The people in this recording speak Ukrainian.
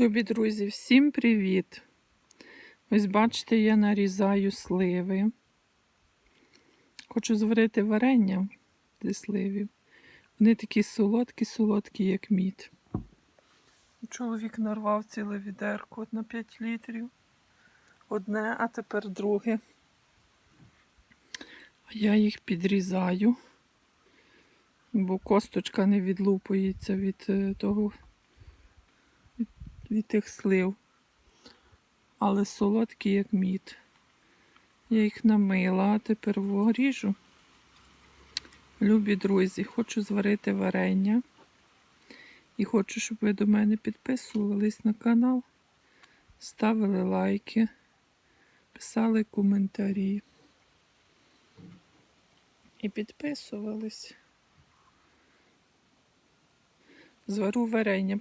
Любі друзі, всім привіт! Ось бачите, я нарізаю сливи. Хочу зварити варення зі сливів. Вони такі солодкі-солодкі, як мід. Чоловік нарвав ціле відерко от на 5 літрів. Одне, а тепер друге. А я їх підрізаю, бо косточка не відлупується від е, того від тих слив, але солодкі, як мід. Я їх намила, а тепер ріжу. Любі друзі, хочу зварити варення. І хочу, щоб ви до мене підписувались на канал, ставили лайки, писали коментарі. І підписувались. Звару варення.